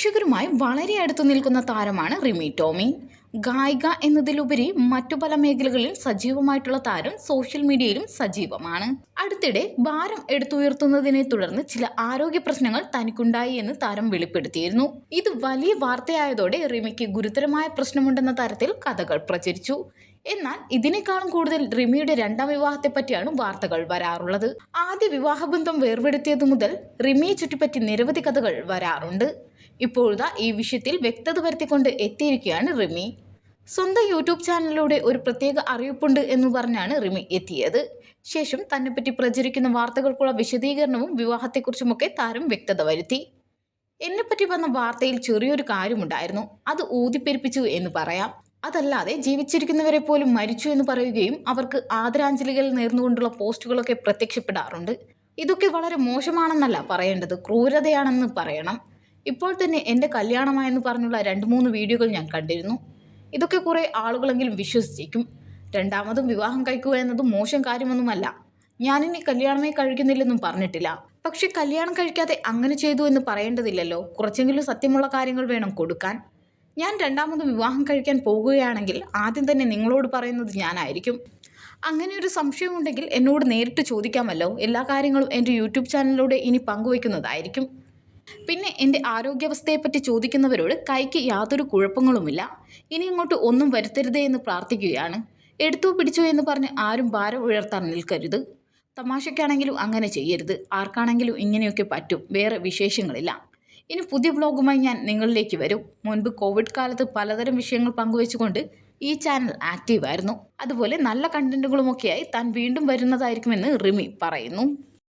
പ്രേക്ഷകരുമായി വളരെ അടുത്തു നിൽക്കുന്ന താരമാണ് റിമി ടോമി. ഗായിക എന്നതിലുപരി മറ്റു പല മേഖലകളിൽ സജീവമായിട്ടുള്ള താരം സോഷ്യൽ മീഡിയയിലും സജീവമാണ്. അടുത്തിടെ ഭാരം എടുത്തുയർത്തുന്നതിനെ തുടർന്ന് ചില ആരോഗ്യ പ്രശ്നങ്ങൾ തനിക്കുണ്ടായി എന്ന് താരം വെളിപ്പെടുത്തിയിരുന്നു. ഇത് വലിയ വാർത്തയായതോടെ റിമിക്ക് ഗുരുതരമായ പ്രശ്നമുണ്ടെന്ന തരത്തിൽ കഥകൾ പ്രചരിച്ചു. എന്നാൽ ഇതിനേക്കാളും കൂടുതൽ റിമിയുടെ രണ്ടാം വിവാഹത്തെ പറ്റിയാണ് വാർത്തകൾ വരാറുള്ളത്. ആദ്യ വിവാഹബന്ധം വേർപെടുത്തിയതു മുതൽ റിമിയെ ചുറ്റിപ്പറ്റി നിരവധി കഥകൾ വരാറുണ്ട്. ഇപ്പോഴത്തെ ഈ വിഷയത്തിൽ വ്യക്തത വരുത്തിക്കൊണ്ട് എത്തിയിരിക്കുകയാണ് റിമി. സ്വന്തം യൂട്യൂബ് ചാനലിലൂടെ ഒരു പ്രത്യേക അറിയിപ്പുണ്ട് എന്ന് പറഞ്ഞാണ് റിമി എത്തിയത്. ശേഷം തന്നെപ്പറ്റി പ്രചരിക്കുന്ന വാർത്തകൾക്കുള്ള വിശദീകരണവും വിവാഹത്തെക്കുറിച്ചുമൊക്കെ താരം വ്യക്തത വരുത്തി. എന്നെപ്പറ്റി വന്ന വാർത്തയിൽ ചെറിയൊരു കാര്യമുണ്ടായിരുന്നു. അത് ഊതിപ്പെരുപ്പിച്ചു എന്ന് പറയാം. അതല്ലാതെ ജീവിച്ചിരിക്കുന്നവരെ പോലും മരിച്ചു എന്ന് പറയുകയും അവർക്ക് ആദരാഞ്ജലികൾ നേർന്നുകൊണ്ടുള്ള പോസ്റ്റുകളൊക്കെ പ്രത്യക്ഷപ്പെടാറുണ്ട്. ഇതൊക്കെ വളരെ മോശമാണെന്നല്ല പറയേണ്ടത്. ക്രൂരതയാണെന്ന് പറയണം. ഇപ്പോൾ തന്നെ എന്റെ കല്യാണമായെന്ന് പറഞ്ഞുള്ള രണ്ട് മൂന്ന് വീഡിയോകൾ ഞാൻ കണ്ടിരുന്നു. ഇതൊക്കെ കുറേ ആളുകളെങ്കിലും വിശ്വസിച്ചേക്കും. രണ്ടാമതും വിവാഹം കഴിക്കുക എന്നത് മോശം കാര്യമൊന്നുമല്ല. ഞാനിനി കല്യാണമേ കഴിക്കുന്നില്ലെന്നും പറഞ്ഞിട്ടില്ല. പക്ഷെ കല്യാണം കഴിക്കാതെ അങ്ങനെ ചെയ്തു എന്ന് പറയേണ്ടതില്ലല്ലോ. കുറച്ചെങ്കിലും സത്യമുള്ള കാര്യങ്ങൾ വേണം കൊടുക്കാൻ. ഞാൻ രണ്ടാമതും വിവാഹം കഴിക്കാൻ പോകുകയാണെങ്കിൽ ആദ്യം തന്നെ നിങ്ങളോട് പറയുന്നത് ഞാനായിരിക്കും. അങ്ങനെ ഒരു സംശയമുണ്ടെങ്കിൽ എന്നോട് നേരിട്ട് ചോദിക്കാമല്ലോ. എല്ലാ കാര്യങ്ങളും എന്റെ യൂട്യൂബ് ചാനലിലൂടെ ഇനി പങ്കുവയ്ക്കുന്നതായിരിക്കും. പിന്നെ എന്റെ ആരോഗ്യാവസ്ഥയെപ്പറ്റി ചോദിക്കുന്നവരോട് കൈക്ക് യാതൊരു കുഴപ്പങ്ങളുമില്ല. ഇനി ഇങ്ങോട്ട് ഒന്നും വരുത്തരുതേ എന്ന് പ്രാർത്ഥിക്കുകയാണ്. എടുത്തു പിടിച്ചോ എന്ന് പറഞ്ഞ് ആരും ഭാരം ഉയർത്താൻ നിൽക്കരുത്. തമാശയ്ക്കാണെങ്കിലും അങ്ങനെ ചെയ്യരുത്. ആർക്കാണെങ്കിലും ഇങ്ങനെയൊക്കെ പറ്റും. വേറെ വിശേഷങ്ങളില്ല. ഇനി പുതിയ വ്ലോഗുമായി ഞാൻ നിങ്ങളിലേക്ക് വരും. മുൻപ് കോവിഡ് കാലത്ത് പലതരം വിഷയങ്ങൾ പങ്കുവെച്ചുകൊണ്ട് ഈ ചാനൽ ആക്റ്റീവായിരുന്നു. അതുപോലെ നല്ല കണ്ടന്റുകളുമൊക്കെയായി താൻ വീണ്ടും വരുന്നതായിരിക്കുമെന്ന് റിമി പറയുന്നു.